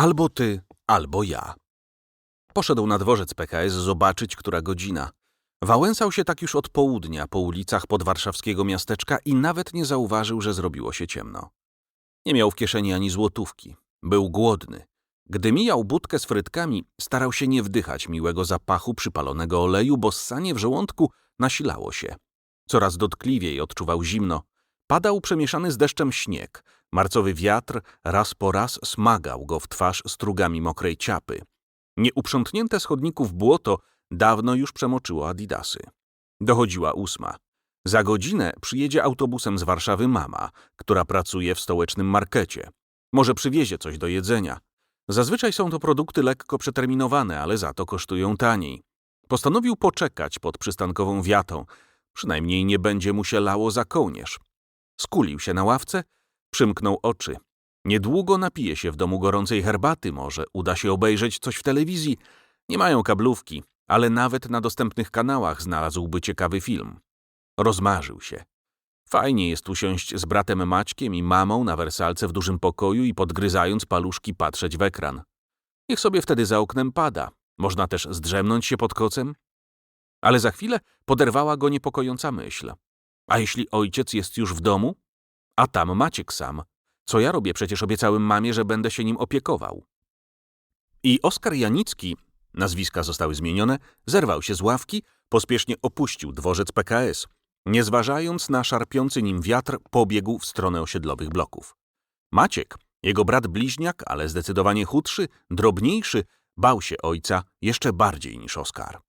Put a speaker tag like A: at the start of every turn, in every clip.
A: Albo ty, albo ja. Poszedł na dworzec PKS zobaczyć, która godzina. Wałęsał się tak już od południa po ulicach podwarszawskiego miasteczka i nawet nie zauważył, że zrobiło się ciemno. Nie miał w kieszeni ani złotówki. Był głodny. Gdy mijał budkę z frytkami, starał się nie wdychać miłego zapachu przypalonego oleju, bo ssanie w żołądku nasilało się. Coraz dotkliwiej odczuwał zimno. Padał przemieszany z deszczem śnieg. Marcowy wiatr raz po raz smagał go w twarz strugami mokrej ciapy. Nieuprzątnięte z chodników błoto dawno już przemoczyło adidasy. Dochodziła ósma. Za godzinę przyjedzie autobusem z Warszawy mama, która pracuje w stołecznym markecie. Może przywiezie coś do jedzenia. Zazwyczaj są to produkty lekko przeterminowane, ale za to kosztują taniej. Postanowił poczekać pod przystankową wiatą. Przynajmniej nie będzie mu się lało za kołnierz. Skulił się na ławce, przymknął oczy. Niedługo napije się w domu gorącej herbaty, może uda się obejrzeć coś w telewizji. Nie mają kablówki, ale nawet na dostępnych kanałach znalazłby ciekawy film. Rozmarzył się. Fajnie jest usiąść z bratem Maćkiem i mamą na wersalce w dużym pokoju i podgryzając paluszki patrzeć w ekran. Niech sobie wtedy za oknem pada. Można też zdrzemnąć się pod kocem. Ale za chwilę poderwała go niepokojąca myśl. A jeśli ojciec jest już w domu? A tam Maciek sam. Co ja robię? Przecież obiecałem mamie, że będę się nim opiekował. I Oskar Janicki, nazwiska zostały zmienione, zerwał się z ławki, pospiesznie opuścił dworzec PKS. Nie zważając na szarpiący nim wiatr, pobiegł w stronę osiedlowych bloków. Maciek, jego brat bliźniak, ale zdecydowanie chudszy, drobniejszy, bał się ojca jeszcze bardziej niż Oskar.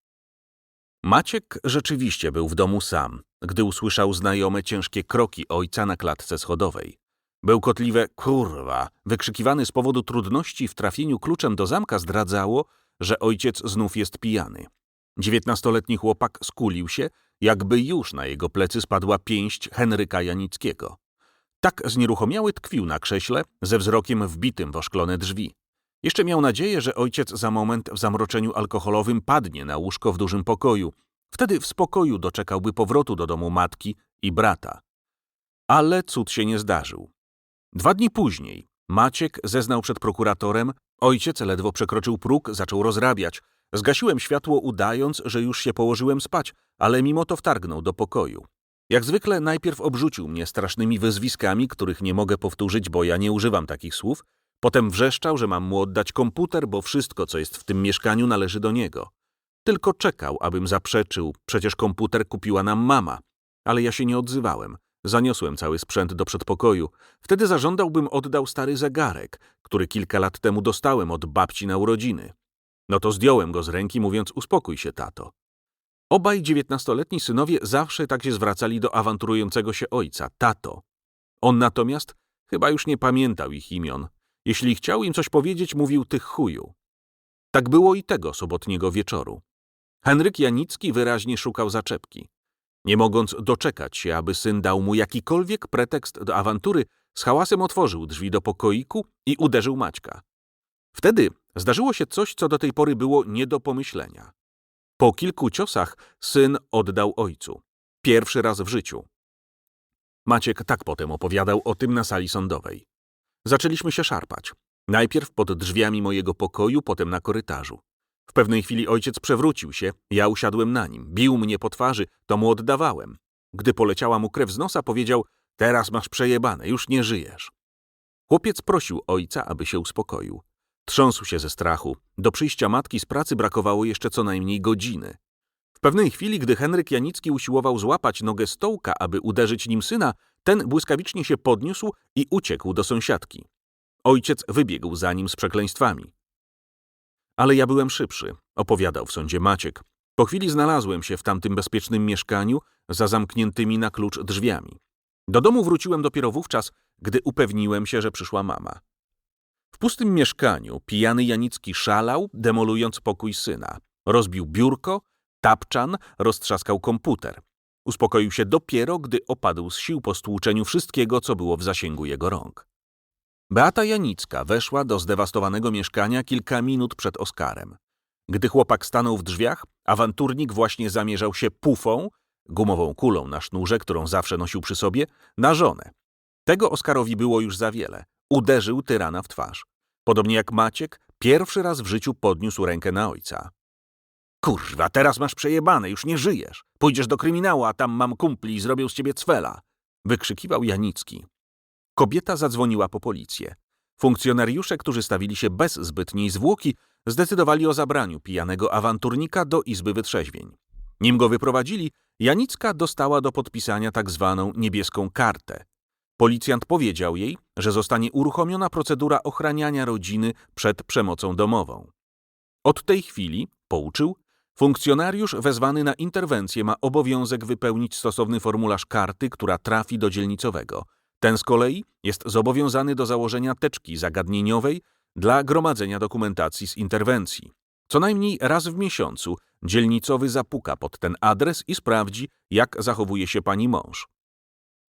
A: Maciek rzeczywiście był w domu sam, gdy usłyszał znajome ciężkie kroki ojca na klatce schodowej. Bełkotliwe kurwa, wykrzykiwany z powodu trudności w trafieniu kluczem do zamka zdradzało, że ojciec znów jest pijany. Dziewiętnastoletni chłopak skulił się, jakby już na jego plecy spadła pięść Henryka Janickiego. Tak znieruchomiały tkwił na krześle, ze wzrokiem wbitym w oszklone drzwi. Jeszcze miał nadzieję, że ojciec za moment w zamroczeniu alkoholowym padnie na łóżko w dużym pokoju. Wtedy w spokoju doczekałby powrotu do domu matki i brata. Ale cud się nie zdarzył. Dwa dni później Maciek zeznał przed prokuratorem, ojciec ledwo przekroczył próg, zaczął rozrabiać. Zgasiłem światło, udając, że już się położyłem spać, ale mimo to wtargnął do pokoju. Jak zwykle najpierw obrzucił mnie strasznymi wyzwiskami, których nie mogę powtórzyć, bo ja nie używam takich słów. Potem wrzeszczał, że mam mu oddać komputer, bo wszystko, co jest w tym mieszkaniu, należy do niego. Tylko czekał, abym zaprzeczył, przecież komputer kupiła nam mama. Ale ja się nie odzywałem. Zaniosłem cały sprzęt do przedpokoju. Wtedy zażądał, bym oddał stary zegarek, który kilka lat temu dostałem od babci na urodziny. No to zdjąłem go z ręki, mówiąc uspokój się, tato. Obaj dziewiętnastoletni synowie zawsze tak się zwracali do awanturującego się ojca, tato. On natomiast chyba już nie pamiętał ich imion. Jeśli chciał im coś powiedzieć, mówił tych chuju. Tak było i tego sobotniego wieczoru. Henryk Janicki wyraźnie szukał zaczepki. Nie mogąc doczekać się, aby syn dał mu jakikolwiek pretekst do awantury, z hałasem otworzył drzwi do pokoiku i uderzył Maćka. Wtedy zdarzyło się coś, co do tej pory było nie do pomyślenia. Po kilku ciosach syn oddał ojcu. Pierwszy raz w życiu. Maciek tak potem opowiadał o tym na sali sądowej. Zaczęliśmy się szarpać. Najpierw pod drzwiami mojego pokoju, potem na korytarzu. W pewnej chwili ojciec przewrócił się, ja usiadłem na nim, bił mnie po twarzy, to mu oddawałem. Gdy poleciała mu krew z nosa, powiedział: Teraz masz przejebane, już nie żyjesz. Chłopiec prosił ojca, aby się uspokoił. Trząsł się ze strachu. Do przyjścia matki z pracy brakowało jeszcze co najmniej godziny. W pewnej chwili, gdy Henryk Janicki usiłował złapać nogę stołka, aby uderzyć nim syna, ten błyskawicznie się podniósł i uciekł do sąsiadki. Ojciec wybiegł za nim z przekleństwami. Ale ja byłem szybszy, opowiadał w sądzie Maciek. Po chwili znalazłem się w tamtym bezpiecznym mieszkaniu za zamkniętymi na klucz drzwiami. Do domu wróciłem dopiero wówczas, gdy upewniłem się, że przyszła mama. W pustym mieszkaniu pijany Janicki szalał, demolując pokój syna. Rozbił biurko, tapczan, roztrzaskał komputer. Uspokoił się dopiero, gdy opadł z sił po stłuczeniu wszystkiego, co było w zasięgu jego rąk. Beata Janicka weszła do zdewastowanego mieszkania kilka minut przed Oskarem. Gdy chłopak stanął w drzwiach, awanturnik właśnie zamierzał się pufą, gumową kulą na sznurze, którą zawsze nosił przy sobie, na żonę. Tego Oskarowi było już za wiele. Uderzył tyrana w twarz. Podobnie jak Maciek, pierwszy raz w życiu podniósł rękę na ojca. Kurwa, teraz masz przejebane, już nie żyjesz. Pójdziesz do kryminału, a tam mam kumpli i zrobią z ciebie cwela. Wykrzykiwał Janicki. Kobieta zadzwoniła po policję. Funkcjonariusze, którzy stawili się bez zbytniej zwłoki, zdecydowali o zabraniu pijanego awanturnika do Izby Wytrzeźwień. Nim go wyprowadzili, Janicka dostała do podpisania tak zwaną niebieską kartę. Policjant powiedział jej, że zostanie uruchomiona procedura ochraniania rodziny przed przemocą domową. Od tej chwili, pouczył, funkcjonariusz wezwany na interwencję ma obowiązek wypełnić stosowny formularz karty, która trafi do dzielnicowego. Ten z kolei jest zobowiązany do założenia teczki zagadnieniowej dla gromadzenia dokumentacji z interwencji. Co najmniej raz w miesiącu dzielnicowy zapuka pod ten adres i sprawdzi, jak zachowuje się pani mąż.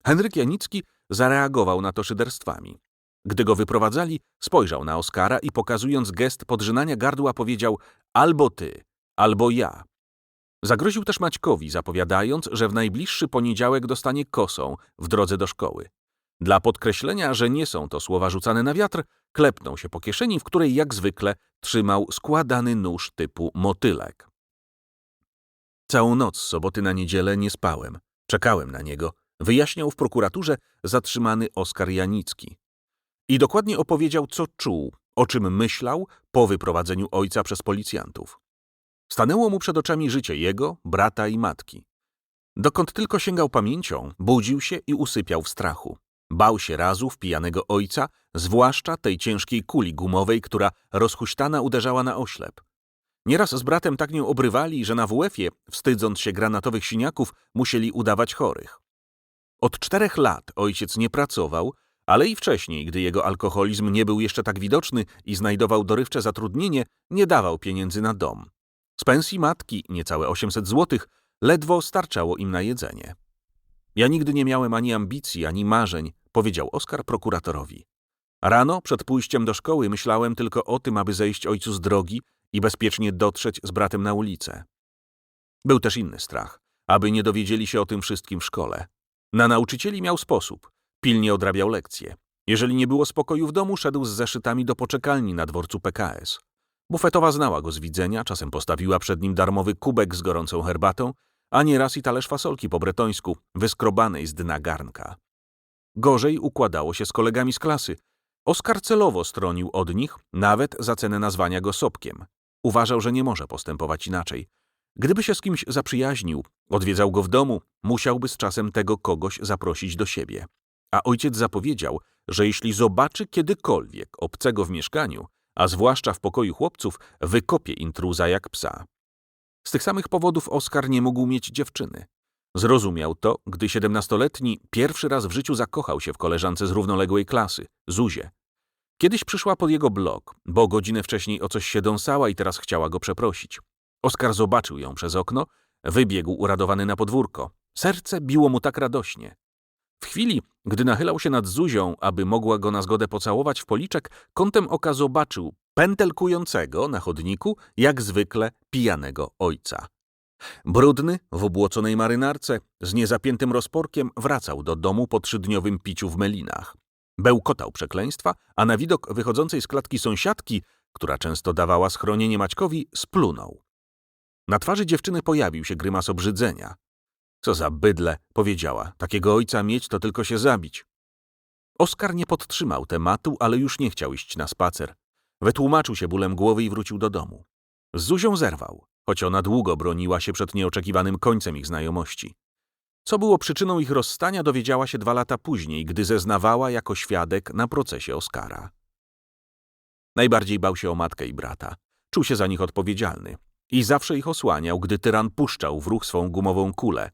A: Henryk Janicki zareagował na to szyderstwami. Gdy go wyprowadzali, spojrzał na Oskara i pokazując gest podrzynania gardła powiedział albo ty, albo ja. Zagroził też Maćkowi, zapowiadając, że w najbliższy poniedziałek dostanie kosą w drodze do szkoły. Dla podkreślenia, że nie są to słowa rzucane na wiatr, klepnął się po kieszeni, w której jak zwykle trzymał składany nóż typu motylek. Całą noc soboty na niedzielę nie spałem. Czekałem na niego, wyjaśniał w prokuraturze zatrzymany Oskar Janicki. I dokładnie opowiedział, co czuł, o czym myślał po wyprowadzeniu ojca przez policjantów. Stanęło mu przed oczami życie jego, brata i matki. Dokąd tylko sięgał pamięcią, budził się i usypiał w strachu. Bał się razów pijanego ojca, zwłaszcza tej ciężkiej kuli gumowej, która rozhuśtana uderzała na oślep. Nieraz z bratem tak nią obrywali, że na WF-ie, wstydząc się granatowych siniaków, musieli udawać chorych. Od czterech lat ojciec nie pracował, ale i wcześniej, gdy jego alkoholizm nie był jeszcze tak widoczny i znajdował dorywcze zatrudnienie, nie dawał pieniędzy na dom. Z pensji matki, niecałe 800 złotych, ledwo starczało im na jedzenie. Ja nigdy nie miałem ani ambicji, ani marzeń, powiedział Oskar prokuratorowi. Rano, przed pójściem do szkoły, myślałem tylko o tym, aby zejść ojcu z drogi i bezpiecznie dotrzeć z bratem na ulicę. Był też inny strach, aby nie dowiedzieli się o tym wszystkim w szkole. Na nauczycieli miał sposób. Pilnie odrabiał lekcje. Jeżeli nie było spokoju w domu, szedł z zeszytami do poczekalni na dworcu PKS. Bufetowa znała go z widzenia, czasem postawiła przed nim darmowy kubek z gorącą herbatą, a nieraz i talerz fasolki po bretońsku, wyskrobanej z dna garnka. Gorzej układało się z kolegami z klasy. Oskar celowo stronił od nich, nawet za cenę nazwania go Sobkiem. Uważał, że nie może postępować inaczej. Gdyby się z kimś zaprzyjaźnił, odwiedzał go w domu, musiałby z czasem tego kogoś zaprosić do siebie. A ojciec zapowiedział, że jeśli zobaczy kiedykolwiek obcego w mieszkaniu, a zwłaszcza w pokoju chłopców, wykopie intruza jak psa. Z tych samych powodów Oskar nie mógł mieć dziewczyny. Zrozumiał to, gdy siedemnastoletni pierwszy raz w życiu zakochał się w koleżance z równoległej klasy, Zuzie. Kiedyś przyszła pod jego blok, bo godzinę wcześniej o coś się dąsała i teraz chciała go przeprosić. Oskar zobaczył ją przez okno, wybiegł uradowany na podwórko. Serce biło mu tak radośnie. W chwili, gdy nachylał się nad Zuzią, aby mogła go na zgodę pocałować w policzek, kątem oka zobaczył pętelkującego na chodniku, jak zwykle pijanego ojca. Brudny, w obłoconej marynarce, z niezapiętym rozporkiem wracał do domu po trzydniowym piciu w melinach. Bełkotał przekleństwa, a na widok wychodzącej z klatki sąsiadki, która często dawała schronienie Maćkowi, splunął. Na twarzy dziewczyny pojawił się grymas obrzydzenia. Co za bydle, powiedziała, takiego ojca mieć to tylko się zabić. Oskar nie podtrzymał tematu, ale już nie chciał iść na spacer. Wytłumaczył się bólem głowy i wrócił do domu. Z Zuzią zerwał, choć ona długo broniła się przed nieoczekiwanym końcem ich znajomości. Co było przyczyną ich rozstania, dowiedziała się dwa lata później, gdy zeznawała jako świadek na procesie Oskara. Najbardziej bał się o matkę i brata. Czuł się za nich odpowiedzialny i zawsze ich osłaniał, gdy tyran puszczał w ruch swą gumową kulę.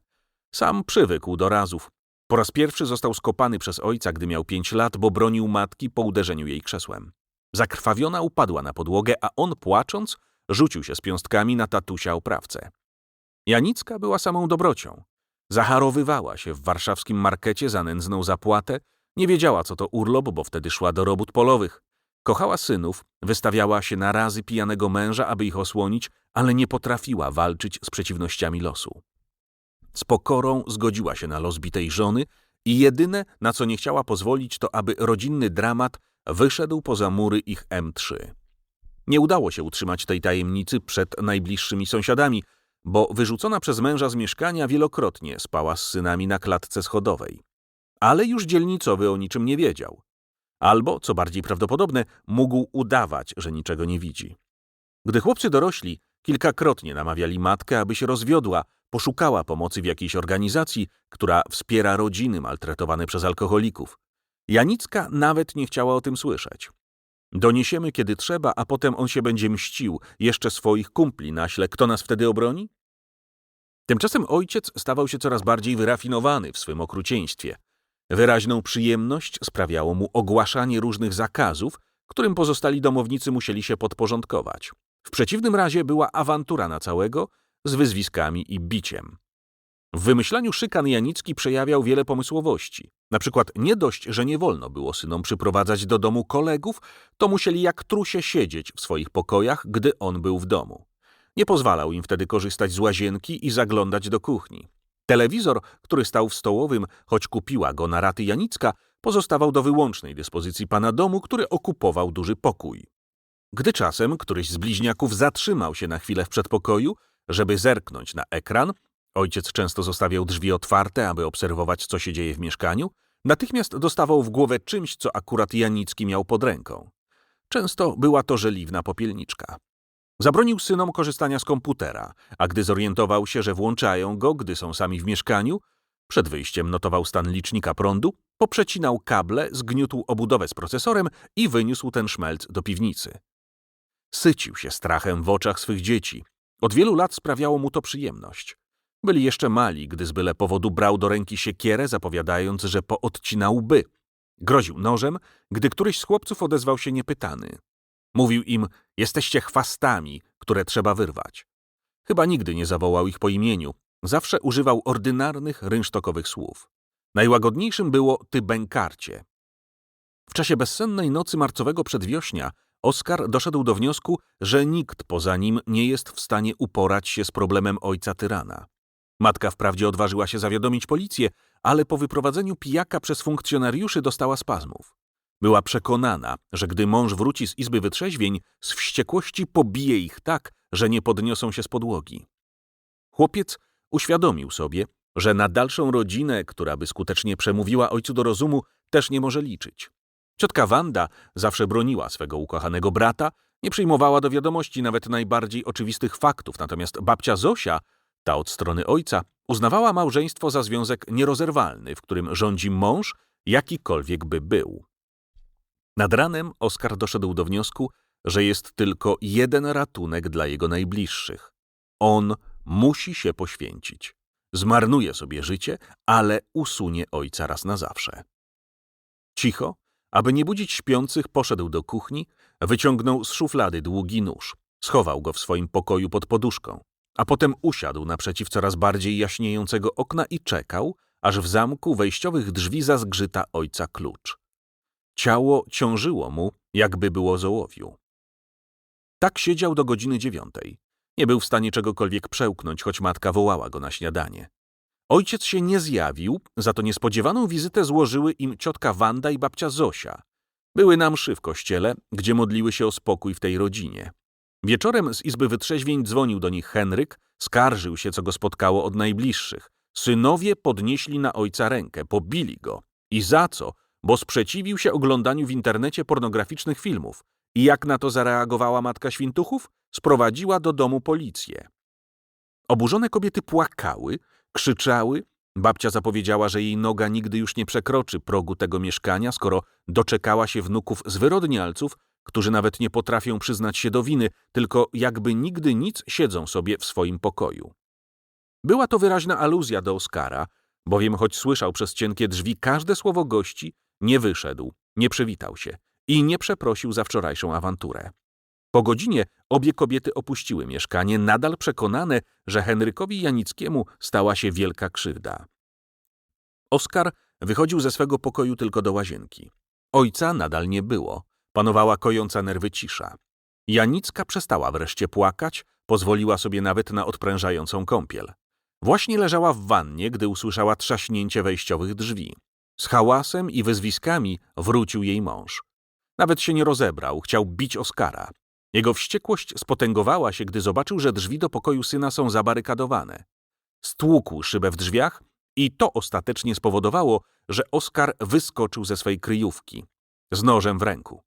A: Sam przywykł do razów. Po raz pierwszy został skopany przez ojca, gdy miał pięć lat, bo bronił matki po uderzeniu jej krzesłem. Zakrwawiona upadła na podłogę, a on, płacząc, rzucił się z piąstkami na tatusia oprawcę. Janicka była samą dobrocią. Zacharowywała się w warszawskim markecie za nędzną zapłatę, nie wiedziała, co to urlop, bo wtedy szła do robót polowych. Kochała synów, wystawiała się na razy pijanego męża, aby ich osłonić, ale nie potrafiła walczyć z przeciwnościami losu. Z pokorą zgodziła się na los bitej żony i jedyne, na co nie chciała pozwolić, to aby rodzinny dramat wyszedł poza mury ich M3. Nie udało się utrzymać tej tajemnicy przed najbliższymi sąsiadami, bo wyrzucona przez męża z mieszkania wielokrotnie spała z synami na klatce schodowej. Ale już dzielnicowy o niczym nie wiedział. Albo, co bardziej prawdopodobne, mógł udawać, że niczego nie widzi. Gdy chłopcy dorośli, kilkakrotnie namawiali matkę, aby się rozwiodła, poszukała pomocy w jakiejś organizacji, która wspiera rodziny maltretowane przez alkoholików. Janicka nawet nie chciała o tym słyszeć. Doniesiemy, kiedy trzeba, a potem on się będzie mścił, jeszcze swoich kumpli naśle. Kto nas wtedy obroni? Tymczasem ojciec stawał się coraz bardziej wyrafinowany w swym okrucieństwie. Wyraźną przyjemność sprawiało mu ogłaszanie różnych zakazów, którym pozostali domownicy musieli się podporządkować. W przeciwnym razie była awantura na całego z wyzwiskami i biciem. W wymyślaniu szykan Janicki przejawiał wiele pomysłowości. Na przykład nie dość, że nie wolno było synom przyprowadzać do domu kolegów, to musieli jak trusie siedzieć w swoich pokojach, gdy on był w domu. Nie pozwalał im wtedy korzystać z łazienki i zaglądać do kuchni. Telewizor, który stał w stołowym, choć kupiła go na raty Janicka, pozostawał do wyłącznej dyspozycji pana domu, który okupował duży pokój. Gdy czasem któryś z bliźniaków zatrzymał się na chwilę w przedpokoju, żeby zerknąć na ekran, ojciec często zostawiał drzwi otwarte, aby obserwować, co się dzieje w mieszkaniu, natychmiast dostawał w głowę czymś, co akurat Janicki miał pod ręką. Często była to żeliwna popielniczka. Zabronił synom korzystania z komputera, a gdy zorientował się, że włączają go, gdy są sami w mieszkaniu, przed wyjściem notował stan licznika prądu, poprzecinał kable, zgniótł obudowę z procesorem i wyniósł ten szmelc do piwnicy. Sycił się strachem w oczach swych dzieci. Od wielu lat sprawiało mu to przyjemność. Byli jeszcze mali, gdy z byle powodu brał do ręki siekierę, zapowiadając, że poodcina łby. Groził nożem, gdy któryś z chłopców odezwał się niepytany. Mówił im, jesteście chwastami, które trzeba wyrwać. Chyba nigdy nie zawołał ich po imieniu. Zawsze używał ordynarnych, rynsztokowych słów. Najłagodniejszym było ty bękarcie. W czasie bezsennej nocy marcowego przedwiośnia Oskar doszedł do wniosku, że nikt poza nim nie jest w stanie uporać się z problemem ojca tyrana. Matka wprawdzie odważyła się zawiadomić policję, ale po wyprowadzeniu pijaka przez funkcjonariuszy dostała spazmów. Była przekonana, że gdy mąż wróci z izby wytrzeźwień, z wściekłości pobije ich tak, że nie podniosą się z podłogi. Chłopiec uświadomił sobie, że na dalszą rodzinę, która by skutecznie przemówiła ojcu do rozumu, też nie może liczyć. Ciotka Wanda zawsze broniła swego ukochanego brata, nie przyjmowała do wiadomości nawet najbardziej oczywistych faktów, natomiast babcia Zosia, ta od strony ojca, uznawała małżeństwo za związek nierozerwalny, w którym rządzi mąż, jakikolwiek by był. Nad ranem Oskar doszedł do wniosku, że jest tylko jeden ratunek dla jego najbliższych. On musi się poświęcić. Zmarnuje sobie życie, ale usunie ojca raz na zawsze. Cicho, aby nie budzić śpiących, poszedł do kuchni, wyciągnął z szuflady długi nóż, schował go w swoim pokoju pod poduszką, a potem usiadł naprzeciw coraz bardziej jaśniejącego okna i czekał, aż w zamku wejściowych drzwi zazgrzyta ojca klucz. Ciało ciążyło mu, jakby było zołowiu. Tak siedział do godziny dziewiątej. Nie był w stanie czegokolwiek przełknąć, choć matka wołała go na śniadanie. Ojciec się nie zjawił, za to niespodziewaną wizytę złożyły im ciotka Wanda i babcia Zosia. Były na mszy w kościele, gdzie modliły się o spokój w tej rodzinie. Wieczorem z izby wytrzeźwień dzwonił do nich Henryk, skarżył się, co go spotkało od najbliższych. Synowie podnieśli na ojca rękę, pobili go. I za co? Bo sprzeciwił się oglądaniu w internecie pornograficznych filmów. I jak na to zareagowała matka świntuchów? Sprowadziła do domu policję. Oburzone kobiety płakały, krzyczały. Babcia zapowiedziała, że jej noga nigdy już nie przekroczy progu tego mieszkania, skoro doczekała się wnuków zwyrodnialców, którzy nawet nie potrafią przyznać się do winy, tylko jakby nigdy nic siedzą sobie w swoim pokoju. Była to wyraźna aluzja do Oskara, bowiem choć słyszał przez cienkie drzwi każde słowo gości, nie wyszedł, nie przywitał się i nie przeprosił za wczorajszą awanturę. Po godzinie obie kobiety opuściły mieszkanie, nadal przekonane, że Henrykowi Janickiemu stała się wielka krzywda. Oskar wychodził ze swego pokoju tylko do łazienki. Ojca nadal nie było. Panowała kojąca nerwy cisza. Janicka przestała wreszcie płakać, pozwoliła sobie nawet na odprężającą kąpiel. Właśnie leżała w wannie, gdy usłyszała trzaśnięcie wejściowych drzwi. Z hałasem i wyzwiskami wrócił jej mąż. Nawet się nie rozebrał, chciał bić Oskara. Jego wściekłość spotęgowała się, gdy zobaczył, że drzwi do pokoju syna są zabarykadowane. Stłukł szybę w drzwiach i to ostatecznie spowodowało, że Oskar wyskoczył ze swej kryjówki z nożem w ręku.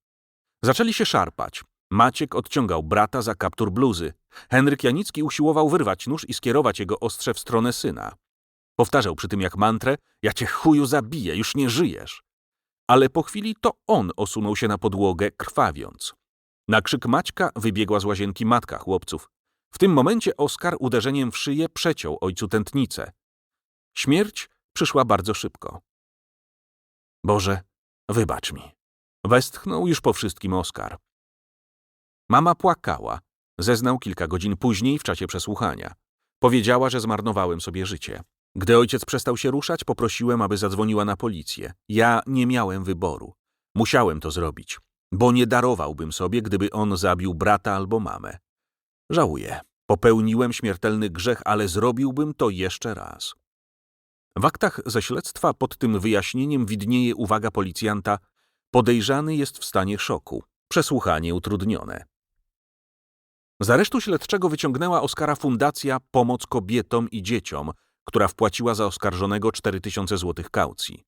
A: Zaczęli się szarpać. Maciek odciągał brata za kaptur bluzy. Henryk Janicki usiłował wyrwać nóż i skierować jego ostrze w stronę syna. Powtarzał przy tym jak mantrę, ja cię chuju zabiję, już nie żyjesz. Ale po chwili to on osunął się na podłogę, krwawiąc. Na krzyk Maćka wybiegła z łazienki matka chłopców. W tym momencie Oskar uderzeniem w szyję przeciął ojcu tętnicę. Śmierć przyszła bardzo szybko. Boże, wybacz mi. Westchnął już po wszystkim Oskar. Mama płakała. Zeznał kilka godzin później w czasie przesłuchania. Powiedziała, że zmarnowałem sobie życie. Gdy ojciec przestał się ruszać, poprosiłem, aby zadzwoniła na policję. Ja nie miałem wyboru. Musiałem to zrobić, bo nie darowałbym sobie, gdyby on zabił brata albo mamę. Żałuję. Popełniłem śmiertelny grzech, ale zrobiłbym to jeszcze raz. W aktach ze śledztwa pod tym wyjaśnieniem widnieje uwaga policjanta podejrzany jest w stanie szoku. Przesłuchanie utrudnione. Z aresztu śledczego wyciągnęła Oskara Fundacja Pomoc Kobietom i Dzieciom, która wpłaciła za oskarżonego 4000 zł kaucji.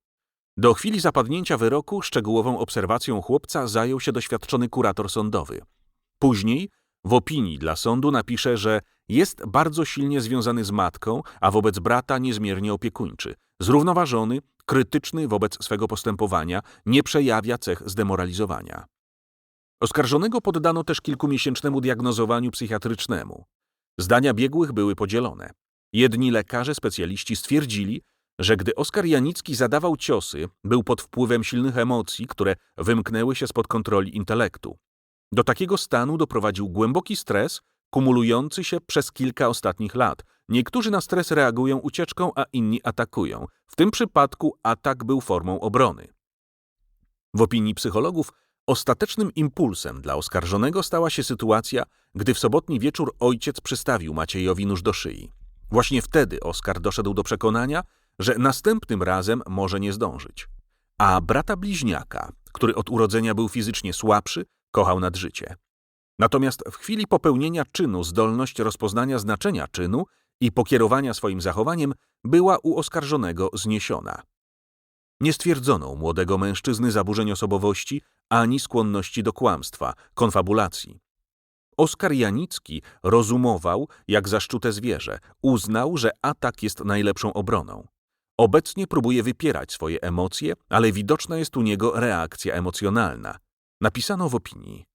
A: Do chwili zapadnięcia wyroku szczegółową obserwacją chłopca zajął się doświadczony kurator sądowy. Później w opinii dla sądu napisze, że jest bardzo silnie związany z matką, a wobec brata niezmiernie opiekuńczy, zrównoważony, krytyczny wobec swego postępowania, nie przejawia cech zdemoralizowania. Oskarżonego poddano też kilkumiesięcznemu diagnozowaniu psychiatrycznemu. Zdania biegłych były podzielone. Jedni lekarze specjaliści stwierdzili, że gdy Oskar Janicki zadawał ciosy, był pod wpływem silnych emocji, które wymknęły się spod kontroli intelektu. Do takiego stanu doprowadził głęboki stres, kumulujący się przez kilka ostatnich lat. Niektórzy na stres reagują ucieczką, a inni atakują. W tym przypadku atak był formą obrony. W opinii psychologów ostatecznym impulsem dla oskarżonego stała się sytuacja, gdy w sobotni wieczór ojciec przystawił Maciejowi nóż do szyi. Właśnie wtedy Oskar doszedł do przekonania, że następnym razem może nie zdążyć. A brata bliźniaka, który od urodzenia był fizycznie słabszy, kochał nad życie. Natomiast w chwili popełnienia czynu zdolność rozpoznania znaczenia czynu i pokierowania swoim zachowaniem była u oskarżonego zniesiona. Nie stwierdzono młodego mężczyzny zaburzeń osobowości ani skłonności do kłamstwa, konfabulacji. Oskar Janicki rozumował jak zaszczute zwierzę, uznał, że atak jest najlepszą obroną. Obecnie próbuje wypierać swoje emocje, ale widoczna jest u niego reakcja emocjonalna. Napisano w opinii.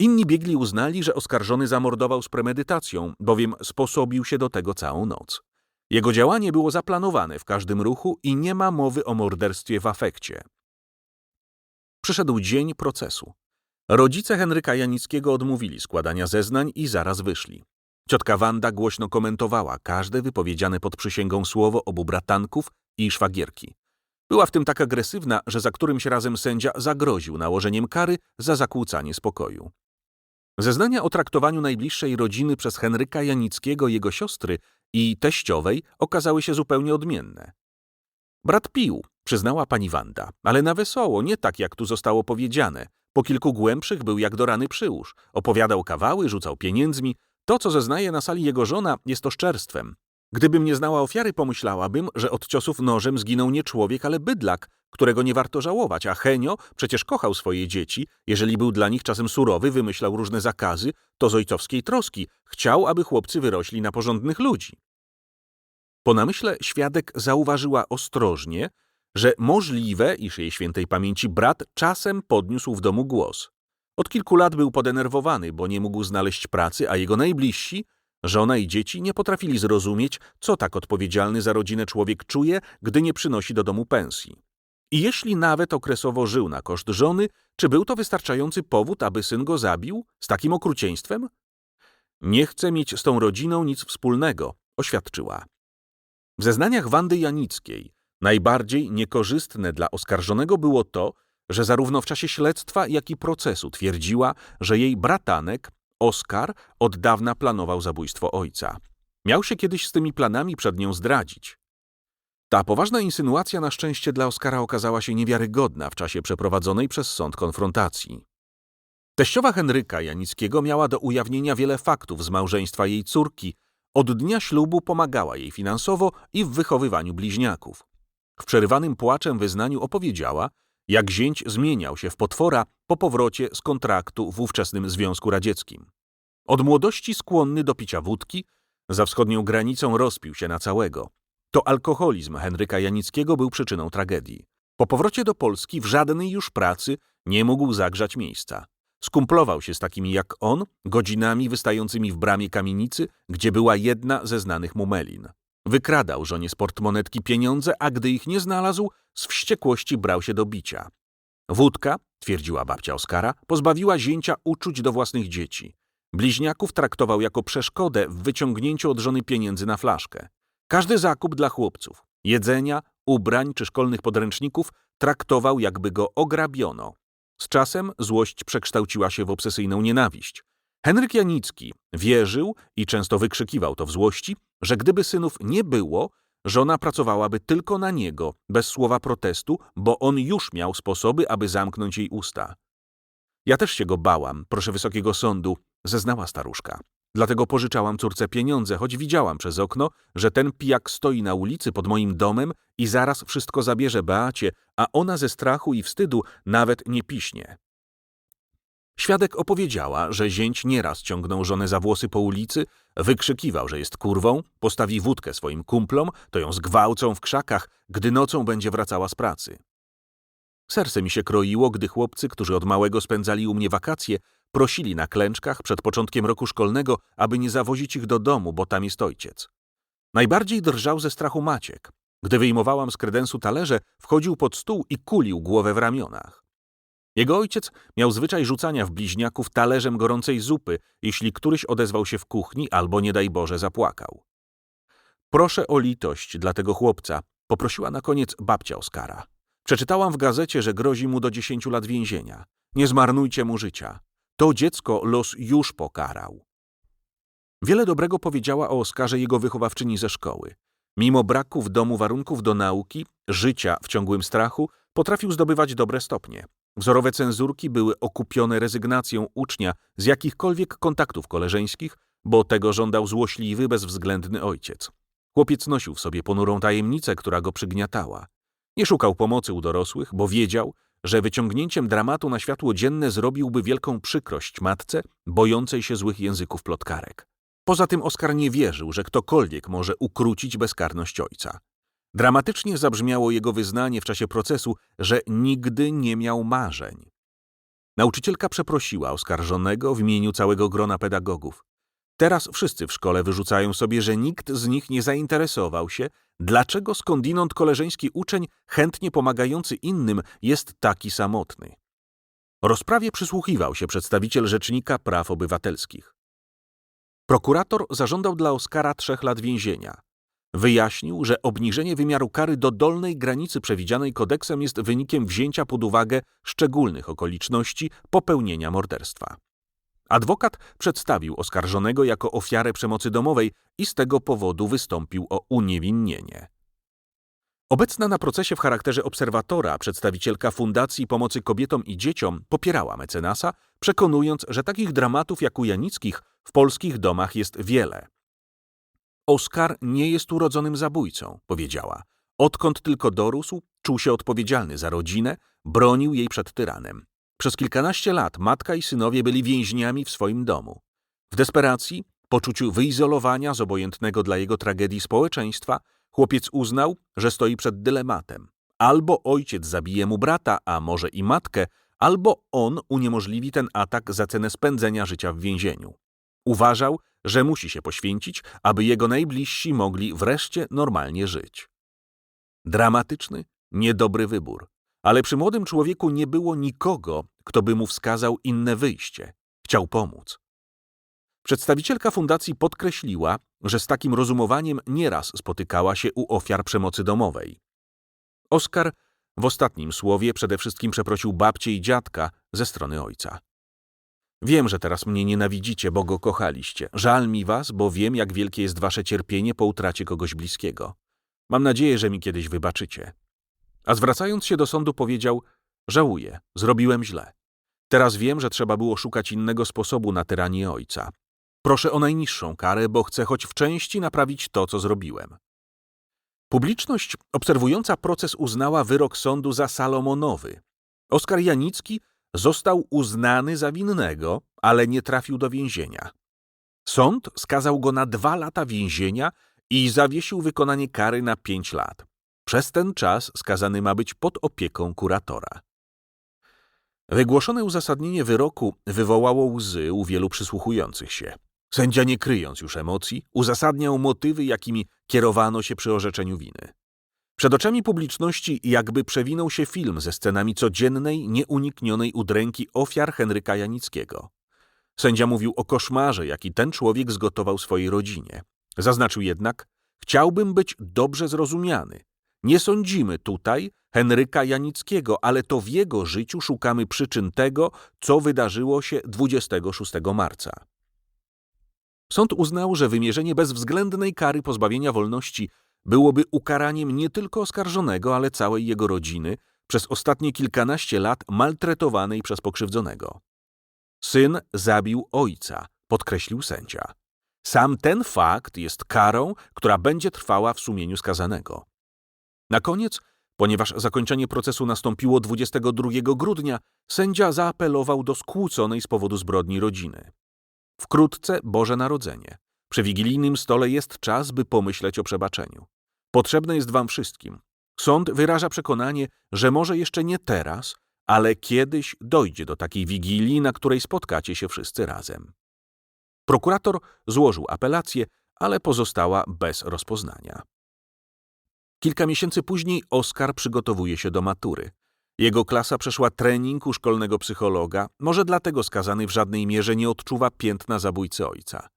A: Inni biegli uznali, że oskarżony zamordował z premedytacją, bowiem sposobił się do tego całą noc. Jego działanie było zaplanowane w każdym ruchu i nie ma mowy o morderstwie w afekcie. Przyszedł dzień procesu. Rodzice Henryka Janickiego odmówili składania zeznań i zaraz wyszli. Ciotka Wanda głośno komentowała każde wypowiedziane pod przysięgą słowo obu bratanków i szwagierki. Była w tym tak agresywna, że za którymś razem sędzia zagroził nałożeniem kary za zakłócanie spokoju. Zeznania o traktowaniu najbliższej rodziny przez Henryka Janickiego, jego siostry i teściowej okazały się zupełnie odmienne. Brat pił, przyznała pani Wanda, ale na wesoło, nie tak jak tu zostało powiedziane. Po kilku głębszych był jak do rany przyłóż. Opowiadał kawały, rzucał pieniędzmi. To, co zeznaje na sali jego żona, jest oszczerstwem. Gdybym nie znała ofiary, pomyślałabym, że od ciosów nożem zginął nie człowiek, ale bydlak, którego nie warto żałować, a Henio przecież kochał swoje dzieci, jeżeli był dla nich czasem surowy, wymyślał różne zakazy, to z ojcowskiej troski, chciał, aby chłopcy wyrośli na porządnych ludzi. Po namyśle świadek zauważyła ostrożnie, że możliwe, iż jej świętej pamięci brat czasem podniósł w domu głos. Od kilku lat był podenerwowany, bo nie mógł znaleźć pracy, a jego najbliżsi, żona i dzieci, nie potrafili zrozumieć, co tak odpowiedzialny za rodzinę człowiek czuje, gdy nie przynosi do domu pensji. I jeśli nawet okresowo żył na koszt żony, czy był to wystarczający powód, aby syn go zabił z takim okrucieństwem? Nie chce mieć z tą rodziną nic wspólnego, oświadczyła. W zeznaniach Wandy Janickiej najbardziej niekorzystne dla oskarżonego było to, że zarówno w czasie śledztwa, jak i procesu twierdziła, że jej bratanek, Oskar, od dawna planował zabójstwo ojca. Miał się kiedyś z tymi planami przed nią zdradzić. Ta poważna insynuacja na szczęście dla Oskara okazała się niewiarygodna w czasie przeprowadzonej przez sąd konfrontacji. Teściowa Henryka Janickiego miała do ujawnienia wiele faktów z małżeństwa jej córki. Od dnia ślubu pomagała jej finansowo i w wychowywaniu bliźniaków. W przerywanym płaczem wyznaniu opowiedziała, jak zięć zmieniał się w potwora po powrocie z kontraktu w ówczesnym Związku Radzieckim. Od młodości skłonny do picia wódki, za wschodnią granicą rozpił się na całego. To alkoholizm Henryka Janickiego był przyczyną tragedii. Po powrocie do Polski w żadnej już pracy nie mógł zagrzać miejsca. Skumplował się z takimi jak on, godzinami wystającymi w bramie kamienicy, gdzie była jedna ze znanych mu melin. Wykradał żonie z portmonetki pieniądze, a gdy ich nie znalazł, z wściekłości brał się do bicia. Wódka, twierdziła babcia Oskara, pozbawiła zięcia uczuć do własnych dzieci. Bliźniaków traktował jako przeszkodę w wyciągnięciu od żony pieniędzy na flaszkę. Każdy zakup dla chłopców, jedzenia, ubrań czy szkolnych podręczników traktował jakby go ograbiono. Z czasem złość przekształciła się w obsesyjną nienawiść. Henryk Janicki wierzył i często wykrzykiwał to w złości, że gdyby synów nie było, żona pracowałaby tylko na niego, bez słowa protestu, bo on już miał sposoby, aby zamknąć jej usta. Ja też się go bałam, proszę wysokiego sądu, zeznała staruszka. Dlatego pożyczałam córce pieniądze, choć widziałam przez okno, że ten pijak stoi na ulicy pod moim domem i zaraz wszystko zabierze Beacie, a ona ze strachu i wstydu nawet nie piśnie. Świadek opowiedziała, że zięć nieraz ciągnął żonę za włosy po ulicy, wykrzykiwał, że jest kurwą, postawi wódkę swoim kumplom, to ją zgwałcą w krzakach, gdy nocą będzie wracała z pracy. Serce mi się kroiło, gdy chłopcy, którzy od małego spędzali u mnie wakacje, prosili na klęczkach przed początkiem roku szkolnego, aby nie zawozić ich do domu, bo tam jest ojciec. Najbardziej drżał ze strachu Maciek. Gdy wyjmowałam z kredensu talerze, wchodził pod stół i kulił głowę w ramionach. Jego ojciec miał zwyczaj rzucania w bliźniaków talerzem gorącej zupy, jeśli któryś odezwał się w kuchni albo, nie daj Boże, zapłakał. Proszę o litość dla tego chłopca, poprosiła na koniec babcia Oskara. Przeczytałam w gazecie, że grozi mu do dziesięciu lat więzienia. Nie zmarnujcie mu życia. To dziecko los już pokarał. Wiele dobrego powiedziała o Oskarze jego wychowawczyni ze szkoły. Mimo braku w domu warunków do nauki, życia w ciągłym strachu, potrafił zdobywać dobre stopnie. Wzorowe cenzurki były okupione rezygnacją ucznia z jakichkolwiek kontaktów koleżeńskich, bo tego żądał złośliwy, bezwzględny ojciec. Chłopiec nosił w sobie ponurą tajemnicę, która go przygniatała. Nie szukał pomocy u dorosłych, bo wiedział, że wyciągnięciem dramatu na światło dzienne zrobiłby wielką przykrość matce, bojącej się złych języków plotkarek. Poza tym Oskar nie wierzył, że ktokolwiek może ukrócić bezkarność ojca. Dramatycznie zabrzmiało jego wyznanie w czasie procesu, że nigdy nie miał marzeń. Nauczycielka przeprosiła oskarżonego w imieniu całego grona pedagogów. Teraz wszyscy w szkole wyrzucają sobie, że nikt z nich nie zainteresował się, dlaczego skądinąd koleżeński uczeń, chętnie pomagający innym, jest taki samotny. Rozprawie przysłuchiwał się przedstawiciel Rzecznika Praw Obywatelskich. Prokurator zażądał dla Oskara trzech lat więzienia. Wyjaśnił, że obniżenie wymiaru kary do dolnej granicy przewidzianej kodeksem jest wynikiem wzięcia pod uwagę szczególnych okoliczności popełnienia morderstwa. Adwokat przedstawił oskarżonego jako ofiarę przemocy domowej i z tego powodu wystąpił o uniewinnienie. Obecna na procesie w charakterze obserwatora przedstawicielka Fundacji Pomocy Kobietom i Dzieciom popierała mecenasa, przekonując, że takich dramatów jak u Janickich w polskich domach jest wiele. Oskar nie jest urodzonym zabójcą, powiedziała. Odkąd tylko dorósł, czuł się odpowiedzialny za rodzinę, bronił jej przed tyranem. Przez kilkanaście lat matka i synowie byli więźniami w swoim domu. W desperacji, poczuciu wyizolowania z obojętnego dla jego tragedii społeczeństwa, chłopiec uznał, że stoi przed dylematem. Albo ojciec zabije mu brata, a może i matkę, albo on uniemożliwi ten atak za cenę spędzenia życia w więzieniu. Uważał, że musi się poświęcić, aby jego najbliżsi mogli wreszcie normalnie żyć. Dramatyczny, niedobry wybór. Ale przy młodym człowieku nie było nikogo, kto by mu wskazał inne wyjście. Chciał pomóc. Przedstawicielka fundacji podkreśliła, że z takim rozumowaniem nieraz spotykała się u ofiar przemocy domowej. Oskar w ostatnim słowie przede wszystkim przeprosił babcię i dziadka ze strony ojca. Wiem, że teraz mnie nienawidzicie, bo go kochaliście. Żal mi was, bo wiem, jak wielkie jest wasze cierpienie po utracie kogoś bliskiego. Mam nadzieję, że mi kiedyś wybaczycie. A zwracając się do sądu powiedział, żałuję, zrobiłem źle. Teraz wiem, że trzeba było szukać innego sposobu na tyranię ojca. Proszę o najniższą karę, bo chcę choć w części naprawić to, co zrobiłem. Publiczność obserwująca proces uznała wyrok sądu za salomonowy. Oskar Janicki został uznany za winnego, ale nie trafił do więzienia. Sąd skazał go na dwa lata więzienia i zawiesił wykonanie kary na pięć lat. Przez ten czas skazany ma być pod opieką kuratora. Wygłoszone uzasadnienie wyroku wywołało łzy u wielu przysłuchujących się. Sędzia, nie kryjąc już emocji, uzasadniał motywy, jakimi kierowano się przy orzeczeniu winy. Przed oczami publiczności jakby przewinął się film ze scenami codziennej, nieuniknionej udręki ofiar Henryka Janickiego. Sędzia mówił o koszmarze, jaki ten człowiek zgotował swojej rodzinie. Zaznaczył jednak, chciałbym być dobrze zrozumiany. Nie sądzimy tutaj Henryka Janickiego, ale to w jego życiu szukamy przyczyn tego, co wydarzyło się 26 marca. Sąd uznał, że wymierzenie bezwzględnej kary pozbawienia wolności byłoby ukaraniem nie tylko oskarżonego, ale całej jego rodziny przez ostatnie kilkanaście lat maltretowanej przez pokrzywdzonego. Syn zabił ojca, podkreślił sędzia. Sam ten fakt jest karą, która będzie trwała w sumieniu skazanego. Na koniec, ponieważ zakończenie procesu nastąpiło 22 grudnia, sędzia zaapelował do skłóconej z powodu zbrodni rodziny. Wkrótce Boże Narodzenie. Przy wigilijnym stole jest czas, by pomyśleć o przebaczeniu. Potrzebne jest wam wszystkim. Sąd wyraża przekonanie, że może jeszcze nie teraz, ale kiedyś dojdzie do takiej wigilii, na której spotkacie się wszyscy razem. Prokurator złożył apelację, ale pozostała bez rozpoznania. Kilka miesięcy później Oskar przygotowuje się do matury. Jego klasa przeszła trening u szkolnego psychologa, może dlatego skazany w żadnej mierze nie odczuwa piętna zabójcy ojca.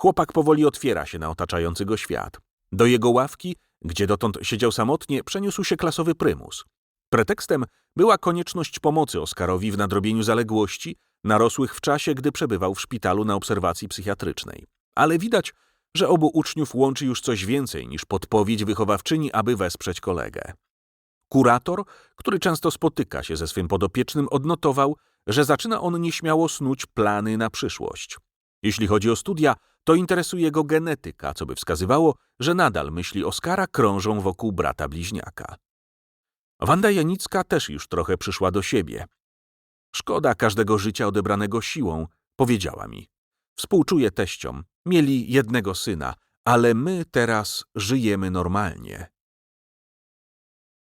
A: Chłopak powoli otwiera się na otaczający go świat. Do jego ławki, gdzie dotąd siedział samotnie, przeniósł się klasowy prymus. Pretekstem była konieczność pomocy Oskarowi w nadrobieniu zaległości, narosłych w czasie, gdy przebywał w szpitalu na obserwacji psychiatrycznej. Ale widać, że obu uczniów łączy już coś więcej niż podpowiedź wychowawczyni, aby wesprzeć kolegę. Kurator, który często spotyka się ze swym podopiecznym, odnotował, że zaczyna on nieśmiało snuć plany na przyszłość. Jeśli chodzi o studia, to interesuje go genetyka, co by wskazywało, że nadal myśli Oskara krążą wokół brata bliźniaka. Wanda Janicka też już trochę przyszła do siebie. Szkoda każdego życia odebranego siłą, powiedziała mi. Współczuję teściom, mieli jednego syna, ale my teraz żyjemy normalnie.